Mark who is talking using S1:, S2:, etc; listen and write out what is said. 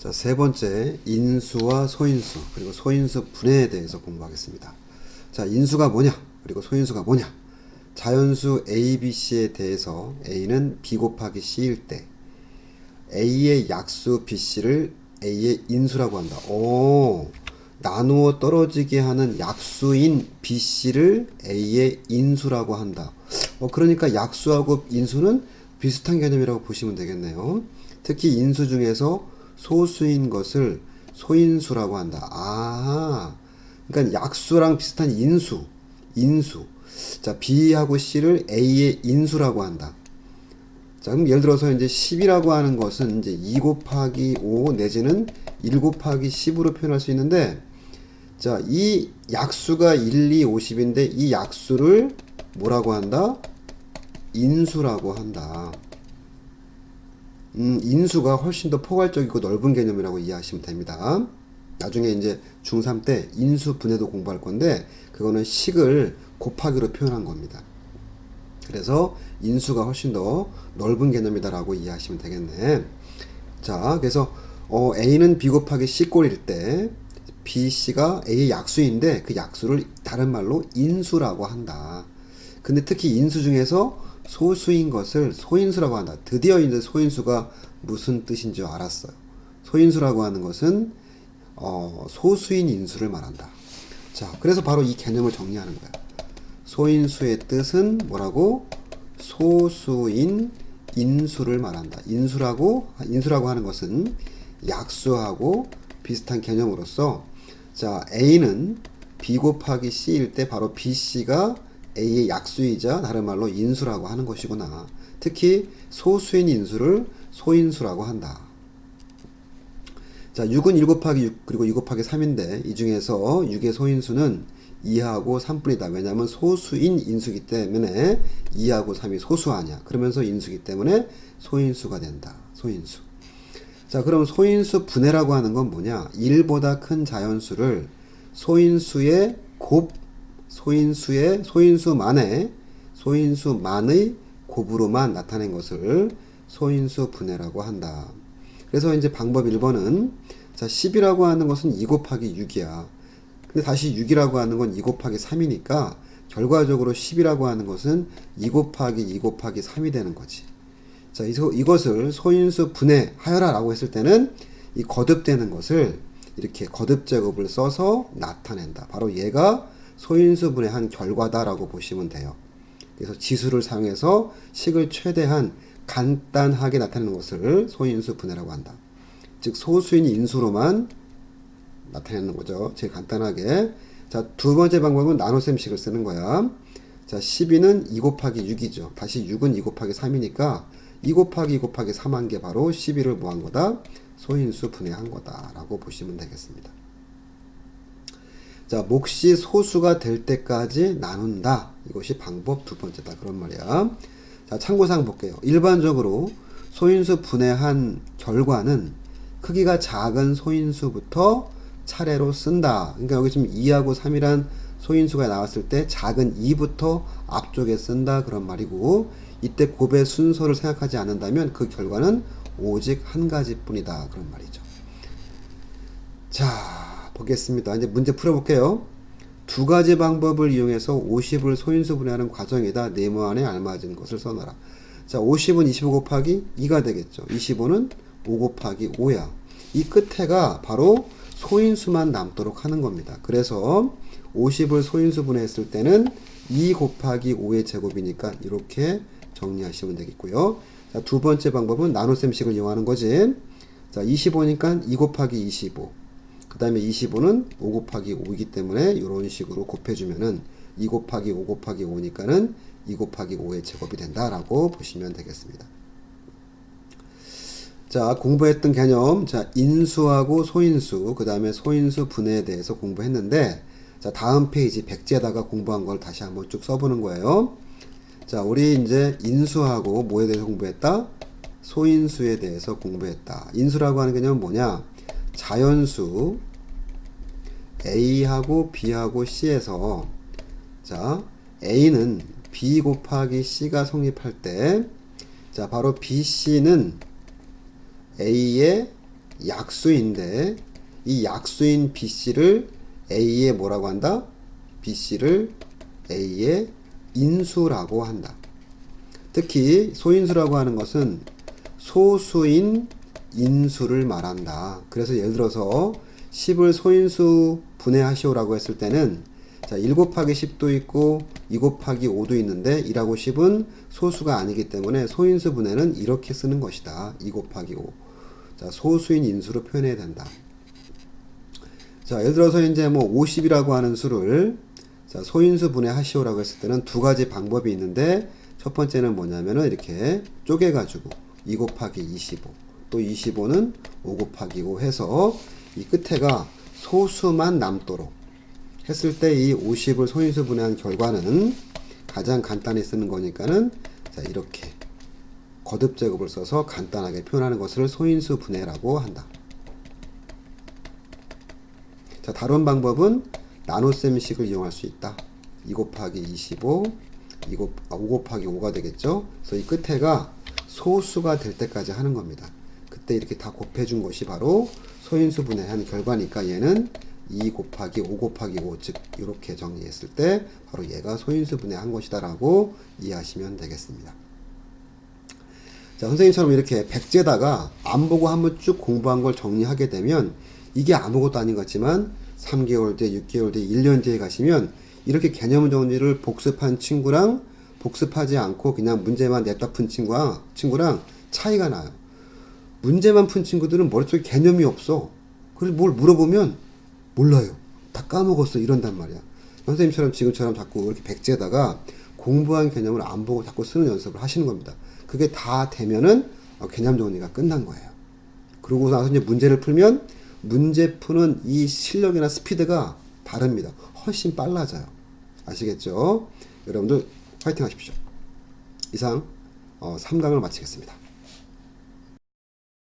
S1: 자, 세 번째 인수와 소인수 그리고 소인수 분해에 대해서 공부하겠습니다. 자, 인수가 뭐냐? 그리고 소인수가 뭐냐? 자연수 A, B, C에 대해서 A는 B 곱하기 C일 때 A의 약수 B, C를 A의 인수라고 한다. 오, 나누어 떨어지게 하는 약수인 B, C를 A의 인수라고 한다. 어, 그러니까 약수하고 인수는 비슷한 개념이라고 보시면 되겠네요. 특히 인수 중에서 소수인 것을 소인수라고 한다. 아, 그러니까 약수랑 비슷한 인수, 인수. 자, B하고 C를 A의 인수라고 한다. 자, 그럼 예를 들어서 이제 10이라고 하는 것은 이제 2 곱하기 5 내지는 1 곱하기 10으로 표현할 수 있는데, 자, 이 약수가 1, 2, 50인데 이 약수를 뭐라고 한다? 인수라고 한다. 음, 인수가 훨씬 더 포괄적이고 넓은 개념이라고 이해하시면 됩니다. 나중에 이제 중3 때 인수 분해도 공부할 건데 그거는 식을 곱하기로 표현한 겁니다. 그래서 인수가 훨씬 더 넓은 개념이다라고 이해하시면 되겠네. 자, 그래서 어, A는 B 곱하기 C 꼴일 때 B, C가 A의 약수인데 그 약수를 다른 말로 인수라고 한다. 근데 특히 인수 중에서 소수인 것을 소인수라고 한다. 드디어 이제 소인수가 무슨 뜻인 줄 알았어요. 소인수라고 하는 것은 어, 소수인 인수를 말한다. 자, 그래서 바로 이 개념을 정리하는 거야. 소인수의 뜻은 뭐라고? 소수인 인수를 말한다. 인수라고 인수라고 하는 것은 약수하고 비슷한 개념으로서 자, A는 B 곱하기 C일 때 바로 BC가 A의 약수이자 다른 말로 인수라고 하는 것이구나. 특히 소수인 인수를 소인수라고 한다. 자, 6은 1 곱하기 6 그리고 2 곱하기 3인데 이 중에서 6의 소인수는 2하고 3뿐이다. 왜냐하면 소수인 인수기 때문에 2하고 3이 소수 아니야. 그러면서 인수기 때문에 소인수가 된다. 소인수. 자, 그럼 소인수 분해라고 하는 건 뭐냐? 1보다 큰 자연수를 소인수의 곱 소인수의 소인수만의 소인수만의 곱으로만 나타낸 것을 소인수 분해라고 한다. 그래서 이제 방법 1번은 자 10이라고 하는 것은 2 곱하기 6이야. 근데 다시 6이라고 하는 건 2 곱하기 3이니까 결과적으로 10이라고 하는 것은 2 곱하기 2 곱하기 3이 되는 거지. 자 이것을 소인수 분해하여라 라고 했을 때는 이 거듭되는 것을 이렇게 거듭 제곱을 써서 나타낸다. 바로 얘가 소인수분의 한 결과다라고 보시면 돼요. 그래서 지수를 사용해서 식을 최대한 간단하게 나타내는 것을 소인수 분해라고 한다. 즉 소수인 인수로만 나타내는 거죠. 제일 간단하게. 자, 두 번째 방법은 나눗셈식을 쓰는 거야. 자, 12는 2 곱하기 6이죠. 다시 6은 2 곱하기 3이니까 2 곱하기 2 곱하기 3한 게 바로 12를 뭐한 거다? 소인수 분해한 거다라고 보시면 되겠습니다. 자, 몫이 소수가 될 때까지 나눈다. 이것이 방법 두 번째다. 그런 말이야. 자, 참고사항 볼게요. 일반적으로 소인수 분해한 결과는 크기가 작은 소인수부터 차례로 쓴다. 그러니까 여기 지금 2하고 3이란 소인수가 나왔을 때 작은 2부터 앞쪽에 쓴다. 그런 말이고, 이때 곱의 순서를 생각하지 않는다면 그 결과는 오직 한 가지 뿐이다. 그런 말이죠. 자, 보겠습니다. 이제 문제 풀어볼게요. 두 가지 방법을 이용해서 50을 소인수 분해하는 과정에다 네모 안에 알맞은 것을 써놔라. 자, 50은 25 곱하기 2가 되겠죠. 25는 5 곱하기 5야. 이 끝에가 바로 소인수만 남도록 하는 겁니다. 그래서 50을 소인수 분해했을 때는 2 곱하기 5의 제곱이니까 이렇게 정리하시면 되겠고요. 자, 두 번째 방법은 나눗셈식을 이용하는 거지. 자, 25니까 2 곱하기 25. 그 다음에 25는 5 곱하기 5이기 때문에 이런 식으로 곱해주면은 2 곱하기 5 곱하기 5니까는 2 곱하기 5의 제곱이 된다라고 보시면 되겠습니다. 자, 공부했던 개념, 자, 인수하고 소인수, 그 다음에 소인수 분해에 대해서 공부했는데, 자, 다음 페이지 백지에다가 공부한 걸 다시 한번 쭉 써보는 거예요. 자, 우리 이제 인수하고 뭐에 대해서 공부했다? 소인수에 대해서 공부했다. 인수라고 하는 개념은 뭐냐? 자연수 A하고 B하고 C에서 자, A는 B 곱하기 C가 성립할 때 자, 바로 BC는 A의 약수인데 이 약수인 BC를 A의 뭐라고 한다? BC를 A의 인수라고 한다. 특히 소인수라고 하는 것은 소수인 인수를 말한다. 그래서 예를 들어서 10을 소인수 분해하시오라고 했을 때는 자, 1 곱하기 10도 있고 2 곱하기 5도 있는데 1하고 10은 소수가 아니기 때문에 소인수 분해는 이렇게 쓰는 것이다. 2 곱하기 5. 자, 소수인 인수로 표현해야 된다. 자, 예를 들어서 이제 뭐 50이라고 하는 수를 자, 소인수 분해하시오라고 했을 때는 두 가지 방법이 있는데 첫 번째는 뭐냐면은 이렇게 쪼개가지고 2 곱하기 25, 또 25는 5 곱하기 5 해서 이 끝에가 소수만 남도록 했을 때 이 50을 소인수 분해한 결과는 가장 간단히 쓰는 거니까는 자, 이렇게 거듭 제곱을 써서 간단하게 표현하는 것을 소인수 분해라고 한다. 자, 다른 방법은 나눗셈식을 이용할 수 있다. 2 곱하기 25, 2 곱, 아, 5 곱하기 5가 되겠죠? 그래서 이 끝에가 소수가 될 때까지 하는 겁니다. 그때 이렇게 다 곱해준 것이 바로 소인수 분해한 결과니까 얘는 2 곱하기 5 곱하기 5, 즉, 이렇게 정리했을 때 바로 얘가 소인수 분해한 것이다 라고 이해하시면 되겠습니다. 자, 선생님처럼 이렇게 백제다가 안 보고 한번 쭉 공부한 걸 정리하게 되면 이게 아무것도 아닌 것 같지만 3개월 뒤에, 6개월 뒤에, 1년 뒤에 가시면 이렇게 개념 정리를 복습한 친구랑 복습하지 않고 그냥 문제만 냈다 푼 친구와, 친구랑 차이가 나요. 문제만 푼 친구들은 머릿속에 개념이 없어. 그래서 뭘 물어보면 몰라요. 다 까먹었어. 이런단 말이야. 선생님처럼 지금처럼 자꾸 이렇게 백지에다가 공부한 개념을 안 보고 자꾸 쓰는 연습을 하시는 겁니다. 그게 다 되면은 어, 개념 정리가 끝난 거예요. 그러고 나서 이제 문제를 풀면 문제 푸는 이 실력이나 스피드가 다릅니다. 훨씬 빨라져요. 아시겠죠? 여러분들 화이팅 하십시오. 이상 어, 3강을 마치겠습니다.